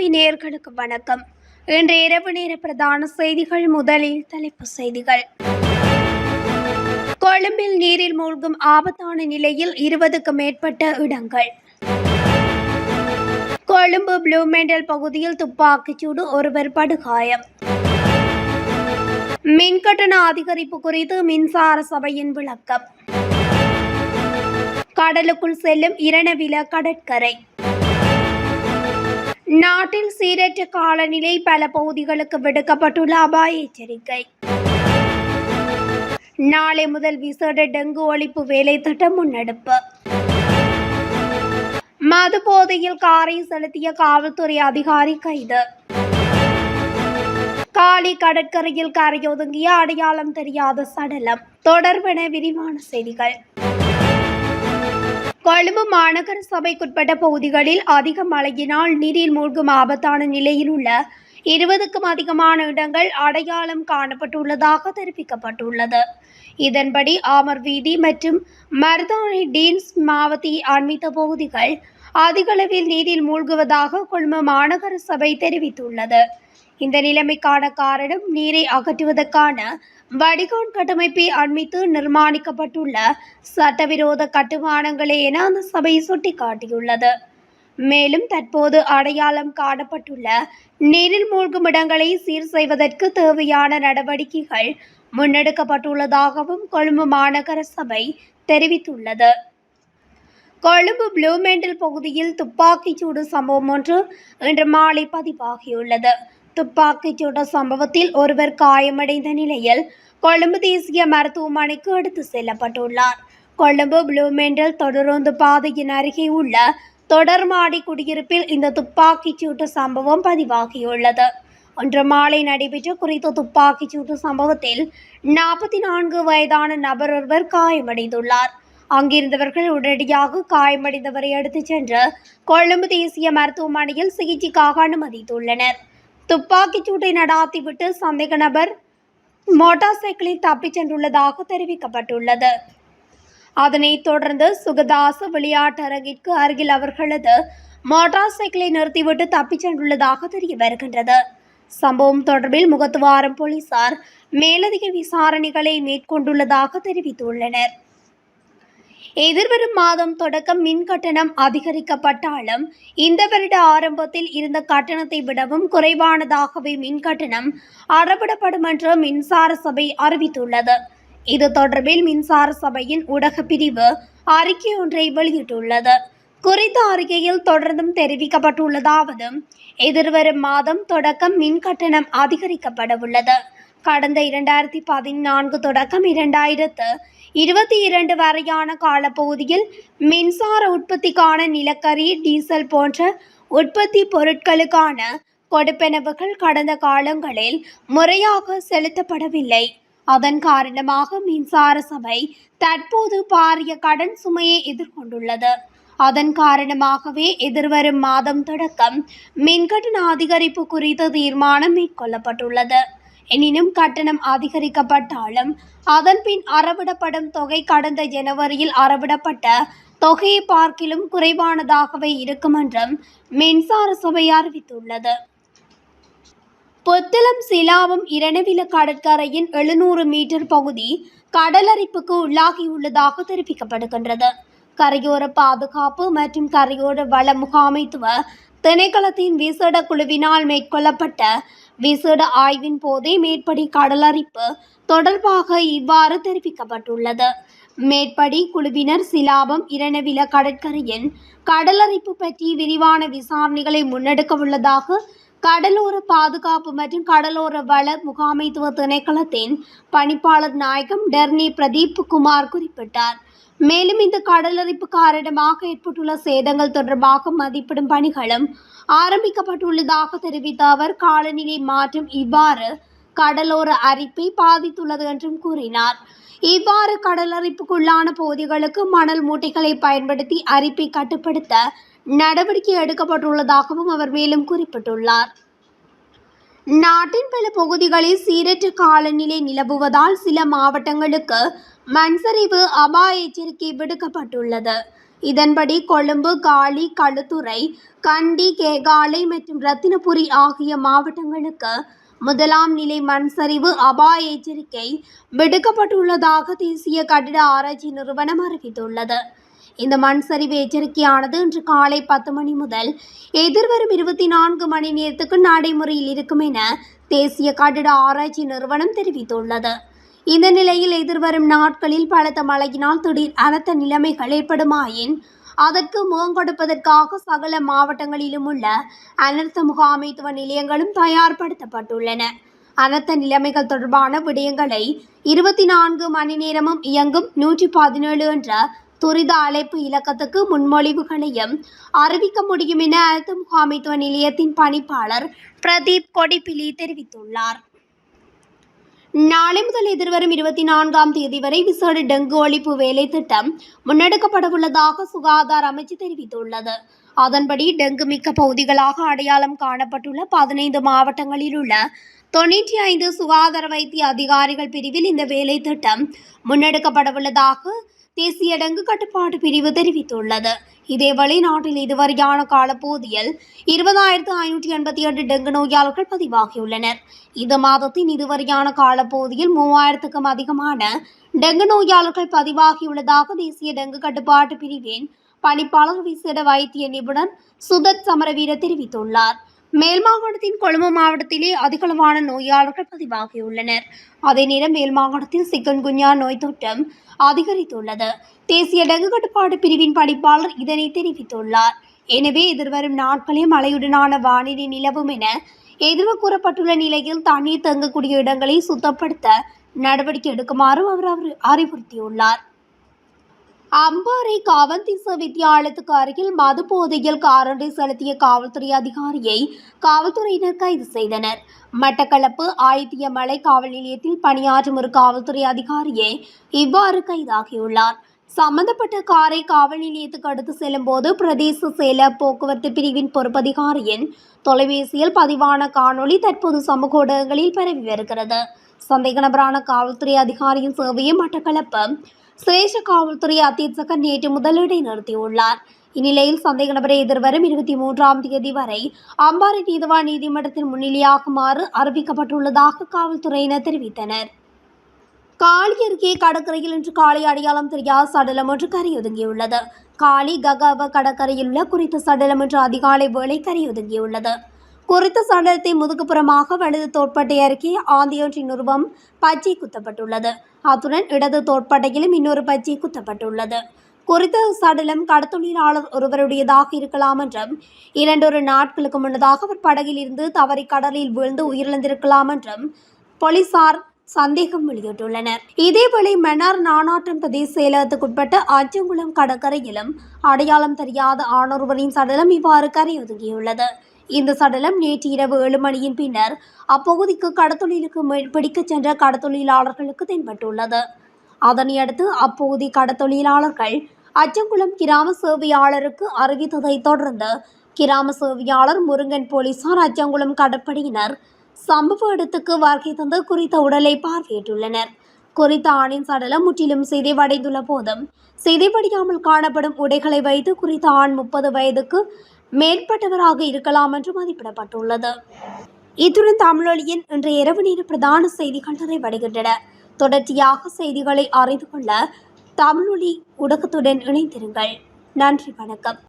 தமிழொலி நேர்களுக்கு வணக்கம். இன்று இரவு நேர பிரதான செய்திகள் முதலில் தலைப்பு செய்திகள். கொழும்பில் நீரில் மூழ்கும் ஆபத்தான நிலையில் இருபதுக்கு மேற்பட்ட இடங்கள். கொழும்பு ப்ளூமெண்டல் பகுதியில் துப்பாக்கிச்சூடு ஒருவர் படுகாயம். மின்கட்டண அதிகரிப்பு குறித்து மின்சார சபையின் விளக்கம். கடலுக்குள் செல்லும் இரணவில கடற்கரை. நாட்டில் சீரற்ற காலநிலை பல பகுதிகளுக்கு விடுக்கப்பட்டுள்ள அபாய எச்சரிக்கை. நாளை முதல் விசேட டெங்கு ஒழிப்பு வேலை திட்டம் முன்னெடுப்பு. மது போதையில் காரை செலுத்திய காவல்துறை அதிகாரி கைது. காலி கடற்கரையில் கரையொதுங்கிய அடையாளம் தெரியாத சடலம். தொடர்பென விரிவான செய்திகள். கொழும்பு மாநகர சபைக்குட்பட்ட பகுதிகளில் அதிக மழையினால் நீரில் மூழ்கும் ஆபத்தான நிலையில் உள்ள இருபதுக்கும் அதிகமான இடங்கள் அடையாளம் காணப்பட்டுள்ளதாக தெரிவிக்கப்பட்டுள்ளது. இதன்படி ஆமர் வீதி மற்றும் மருதாணி டீன்ஸ் மாவத்தி அண்மித்த பகுதிகள் அதிகளவில் நீரில் மூழ்குவதாக கொழும்பு மாநகர சபை தெரிவித்துள்ளது. இந்த நிலைமைக்கான காரணம் நீரை அகற்றுவதற்கான வடிகான் கட்டமைப்பை அண்மித்து நிர்மாணிக்கப்பட்டுள்ள சட்டவிரோத கட்டுமானங்களே என அந்த சபை சுட்டிக்காட்டியுள்ளது. மேலும் தற்போது அடையாளம் காணப்பட்டுள்ள நீரில் மூழ்கும் இடங்களை சீர் செய்வதற்கு தேவையான நடவடிக்கைகள் முன்னெடுக்கப்பட்டுள்ளதாகவும் கொழும்பு மாநகர சபை தெரிவித்துள்ளது. கொழும்பு ப்ளூமெண்டல் பகுதியில் துப்பாக்கிச்சூடு சம்பவம் ஒன்று இன்று மாலை பதிவாகியுள்ளது. துப்பாக்கிச் சூட்ட சம்பவத்தில் ஒருவர் காயமடைந்த நிலையில் கொழும்பு தேசிய மருத்துவமனைக்கு எடுத்து செல்லப்பட்டுள்ளார். கொழும்பு ப்ளூமெண்டல் தொடரோந்து பாதையின் அருகே உள்ள தொடர்மாடி குடியிருப்பில் இந்த துப்பாக்கிச் சூட்டு சம்பவம் பதிவாகியுள்ளது. ஒன்று மாலை நடைபெற்ற குறித்த துப்பாக்கிச் சூட்டு சம்பவத்தில் நாற்பத்தி நான்கு வயதான நபர் ஒருவர் காயமடைந்துள்ளார். அங்கிருந்தவர்கள் உடனடியாக காயமடைந்தவரை எடுத்துச் சென்று கொழும்பு தேசிய மருத்துவமனையில் சிகிச்சைக்காக அனுமதித்துள்ளனர். துப்பாக்கிச் சூட்டை நடாத்திவிட்டு சந்தேக நபர் மோட்டார் சைக்கிளில் தப்பிச் சென்றுள்ளதாக தெரிவிக்கப்பட்டுள்ளது. அதனைத் தொடர்ந்து சுகதாச விளையாட்டரங்கிற்கு அருகில் அவர்களது மோட்டார் சைக்கிளை நிறுத்திவிட்டு தப்பிச் சென்றுள்ளதாக தெரிய வருகின்றது. சம்பவம் தொடர்பில் முகத்துவாரம் போலீசார் மேலதிக விசாரணைகளை மேற்கொண்டுள்ளதாக தெரிவித்துள்ளனர். எதிர்வரும் மாதம் தொடக்கம் மின் கட்டணம் அதிகரிக்கப்பட்டாலும் இந்த வருட ஆரம்பத்தில் இருந்த கட்டணத்தை விடவும் குறைவானதாகவே மின் கட்டணம் அறவிடப்படும் என்று மின்சார சபை அறிவித்துள்ளது. இது தொடர்பில் மின்சார சபையின் ஊடக பிரிவு அறிக்கை ஒன்றை வெளியிட்டுள்ளது. குறித்த அறிக்கையில் தொடர்ந்தும் தெரிவிக்கப்பட்டுள்ளதாவது எதிர்வரும் மாதம் தொடக்கம் மின் கட்டணம் அதிகரிக்கப்படவுள்ளது. கடந்த இரண்டாயிரத்தி பதினான்கு தொடக்கம் இரண்டாயிரத்து இருபத்தி இரண்டு வரையான காலப்பகுதியில் மின்சார உற்பத்திக்கான நிலக்கரி டீசல் போன்ற உற்பத்தி பொருட்களுக்கான கொடுப்பனவுகள் கடந்த காலங்களில் முறையாக செலுத்தப்படவில்லை. அதன் காரணமாக மின்சார சபை தற்போது பாரிய கடன் சுமையை எதிர்கொண்டுள்ளது. அதன் காரணமாகவே எதிர்வரும் மாதம் தொடக்கம் மின்கட்டண அதிகரிப்பு குறித்த தீர்மானம் மேற்கொள்ளப்பட்டுள்ளது. எனினும் கட்டணம் அதிகரிக்கப்பட்டாலும் அதன்பின் அறவிடப்படும் தொகை கடந்த ஜனவரியில் அறவிடப்பட்ட தொகையை பார்க்கிலும் குறைவானதாகவே இருக்கும் என்றும் மின்சார சபை அறிவித்துள்ளது. புத்தளம் சிலாவம் இரணவில கடற்கரையின் எழுநூறு மீட்டர் பகுதி கடலரிப்புக்கு உள்ளாகியுள்ளதாக தெரிவிக்கப்படுகின்றது. கரையோர பாதுகாப்பு மற்றும் கரையோர வள முகாமைத்துவ திணைக்களத்தின் விசேட குழுவினால் மேற்கொள்ளப்பட்ட விசேட ஆய்வின் போதே மேற்படி கடலரிப்பு தொடர்பாக இவ்வாறு தெரிவிக்கப்பட்டுள்ளது. மேற்படி குழுவினர் சிலாபம் இரணவில கடற்கரையின் கடலரிப்பு பற்றி விரிவான விசாரணைகளை முன்னெடுக்க உள்ளதாக கடலோர பாதுகாப்பு மற்றும் கடலோர வள முகாமைத்துவ திணைக்களத்தின் பணிப்பாளர் நாயகம் டெர்னி பிரதீப் குமார் குறிப்பிட்டார். மேலும் இந்த கடலரிப்பு காரணமாக ஏற்பட்டுள்ள சேதங்கள் தொடர்பாக மதிப்பிடும் பணிகளும் ஆரம்பிக்கப்பட்டுள்ளதாக தெரிவித்த அவர் காலநிலை மாற்றம் இவ்வாறு கடலோர அரிப்பை பாதித்துள்ளது என்றும் கூறினார். இவ்வாறு கடலரிப்புக்குள்ளான பகுதிகளுக்கு மணல் மூட்டைகளை பயன்படுத்தி அரிப்பை கட்டுப்படுத்த நடவடிக்கை எடுக்கப்பட்டுள்ளதாகவும் அவர் மேலும் குறிப்பிட்டுள்ளார். நாட்டின் பல பகுதிகளில் சீரற்ற காலநிலை நிலவுவதால் சில மாவட்டங்களுக்கு மண்சரிவு அபாய எச்சரிக்கை விடுக்கப்பட்டுள்ளது. இதன்படி கொழும்பு காலி களுத்துறை கண்டி கேகாலை மற்றும் ரத்தினபுரி ஆகிய மாவட்டங்களுக்கு முதலாம் நிலை மண்சரிவு அபாய எச்சரிக்கை விடுக்கப்பட்டுள்ளதாக தேசிய கட்டிட ஆராய்ச்சி நிறுவனம் அறிவித்துள்ளது. இந்த மண் சரிவு எச்சரிக்கையானது இன்று காலை பத்து மணி முதல் எதிர்வரும் இருபத்தி நான்கு மணி நேரத்துக்கு நடைமுறையில் இருக்கும் என தேசிய கட்டிட ஆராய்ச்சி நிறுவனம் தெரிவித்துள்ளது. இந்த நிலையில் எதிர்வரும் நாட்களில் பலத்த மழையினால் திடீர் அனர்த்த நிலைமைகள் ஏற்படுமாயின் அதற்கு முகங்கொடுப்பதற்காக சகல மாவட்டங்களிலும் உள்ள அனர்த்த முகாமைத்துவ நிலையங்களும் தயார்படுத்தப்பட்டுள்ளன. அனர்த்த நிலைமைகள் தொடர்பான விடயங்களை இருபத்தி நான்கு மணி நேரமும் இயங்கும் நூற்றி பதினேழு என்ற துரித அழைப்பு இலக்கத்துக்கு முன்மொழிவுகளையும் அறிவிக்க முடியும் என அழுத்த முகாமைத்துவ நிலையத்தின் பணிப்பாளர் பிரதீப் கொடிப்பிலி தெரிவித்துள்ளார். நாளை முதல் எதிர்வரும் இருபத்தி நான்காம் தேதி வரை விசேட டெங்கு ஒழிப்பு வேலை திட்டம் முன்னெடுக்கப்படவுள்ளதாக சுகாதார அமைச்சு தெரிவித்துள்ளது. அதன்படி டெங்கு மிக்க பகுதிகளாக அடையாளம் காணப்பட்டுள்ள பதினைந்து மாவட்டங்களில் உள்ள தொண்ணூற்றி ஐந்து சுகாதார வைத்திய அதிகாரிகள் பிரிவில் இந்த வேலை திட்டம் முன்னெடுக்கப்படவுள்ளதாக தேசிய டெங்கு கட்டுப்பாட்டு பிரிவு தெரிவித்துள்ளது. இதேவேளை நாட்டில் இதுவரையான காலப்பகுதியில் இருபதாயிரத்து ஐநூற்றி எண்பத்தி எட்டு டெங்கு நோயாளர்கள் பதிவாகியுள்ளனர். இந்த மாதத்தின் இதுவரையான காலப்பகுதியில் மூவாயிரத்துக்கும் அதிகமான டெங்கு நோயாளர்கள் பதிவாகியுள்ளதாக தேசிய டெங்கு கட்டுப்பாட்டு பிரிவின் பணிப்பாளர் விசேட வைத்திய நிபுணர் சுதத் சமரவீர தெரிவித்துள்ளார். மேல் மாகாணத்தின் கொழும்பு மாவட்டத்திலே அதிகளவான நோயாளர்கள் பதிவாகியுள்ளனர். அதே நேரம் மேல் மாகாணத்தில் சிக்கன்குன்யா நோய் தொற்றம் அதிகரித்துள்ளது. தேசிய டெங்கு கட்டுப்பாடு பிரிவின் படிப்பாளர் இதனை தெரிவித்துள்ளார். எனவே எதிர்வரும் நாட்களில் மழையுடனான வானிலை நிலவும் என எதிர்வு கூறப்பட்டுள்ள நிலையில் தண்ணீர் தங்கக்கூடிய இடங்களை சுத்தப்படுத்த நடவடிக்கை எடுக்குமாறும் அவர் அவர் அறிவுறுத்தியுள்ளார். அம்பாறை காவல்தீச வித்தியாலயத்துக்கு அருகில் மது போதையில் காரண்டை செலுத்திய காவல்துறை அதிகாரியை காவல்துறையினர் கைது செய்தனர். மட்டக்களப்பு ஆயத்தியமலை காவல் நிலையத்தில் பணியாற்றும் ஒரு காவல்துறை அதிகாரியே இவ்வாறு கைதாகியுள்ளார். சம்பந்தப்பட்ட காரை காவல் நிலையத்துக்கு அடுத்து செல்லும் போது பிரதேச சேல போக்குவரத்து பிரிவின் பொறுப்பதிகாரியின் தொலைபேசியில் பதிவான காணொளி தற்போது சமூக ஊடகங்களில் பரவி வருகிறது. சந்தேக நபரான காவல்துறை அதிகாரியின் சேவையை மட்டக்களப்பு சிரேஷ காவல்துறை அத்தீட்சகர் நேற்று முதல் இடைநிறுத்தியுள்ளார் இந்நிலையில் சந்தேக நபரை எதிர்வரும் இருபத்தி மூன்றாம் தேதி வரை அம்பாறை நீதவா நீதிமன்றத்தில் முன்னிலையாகுமாறு அறிவிக்கப்பட்டுள்ளதாக காவல்துறையினர் தெரிவித்தனர். காளி அருகே கடற்கரையில் இன்று காலை அடையாளம் தெரியாத சடலம் ஒன்று கரையொதுங்கியுள்ளது. காளி ககாவ கடற்கரையில் உள்ள குறித்த சடலம் இன்று அதிகாலை வேளை கரையொதுங்கியுள்ளது. குறித்த சடலத்தை முதுகுப்புறமாக வலது தோட்பட்டை அருகே ஆந்தியொன்றின் உருவம் பச்சை குத்தப்பட்டுள்ளது. அத்துடன் இடது தோட்பட்டையிலும் இன்னொரு பச்சை குத்தப்பட்டுள்ளது. குறித்த சடலம் கடத்தொழிலாளர் ஒருவருடையதாக இருக்கலாம் என்றும் இரண்டொரு நாட்களுக்கு முன்னதாக அவர் படகில் இருந்து தவறி கடலில் வீழ்ந்து உயிரிழந்திருக்கலாம் என்றும் போலீசார் சந்தேகம் வெளியிட்டுள்ளனர். இதேவேளை மன்னார் நானாட்டம் பிரதேச செயலகத்துக்குட்பட்ட அச்சங்குளம் கடற்கரையிலும் அடையாளம் தெரியாத ஆணொருவரின் சடலம் இவ்வாறு கரையொதுங்கியுள்ளது. இந்த சடலம் நேற்று இரவு ஏழு மணியின் பின்னர் அப்பகுதிக்கு கடத்தொழிலுக்கு பிடிக்கச் சென்ற கடத்தொழிலாளர்களுக்கு தென்பட்டுள்ளது. அதனையடுத்து அப்பகுதி கடத்தொழிலாளர்கள் அச்சங்குளம் கிராம சேவையாளருக்கு அறிவித்ததை தொடர்ந்து கிராம சேவையாளர் முருங்கன் போலீசார் அச்சங்குளம் கடற்படையினர் சம்பவ இடத்துக்கு வருகை தந்து குறித்த உடலை பார்வையிட்டுள்ளனர். குறித்த ஆணின் சடலம் முற்றிலும் சிதைவடைந்துள்ள போதும் சிதைவடையாமல் காணப்படும் உடைகளை வைத்து குறித்த ஆண் முப்பது வயதுக்கு மேற்பட்டவராக இருக்கலாம் என்று மதிப்பிடப்பட்டுள்ளது. இத்துடன் தமிழொலியின் இன்றைய இரவு நேர பிரதான செய்திகள் நிறைவடைகின்றன. தொடர்ச்சியாக செய்திகளை அறிந்து கொள்ள தமிழொலி ஊடகத்துடன் இணைந்திருங்கள். நன்றி வணக்கம்.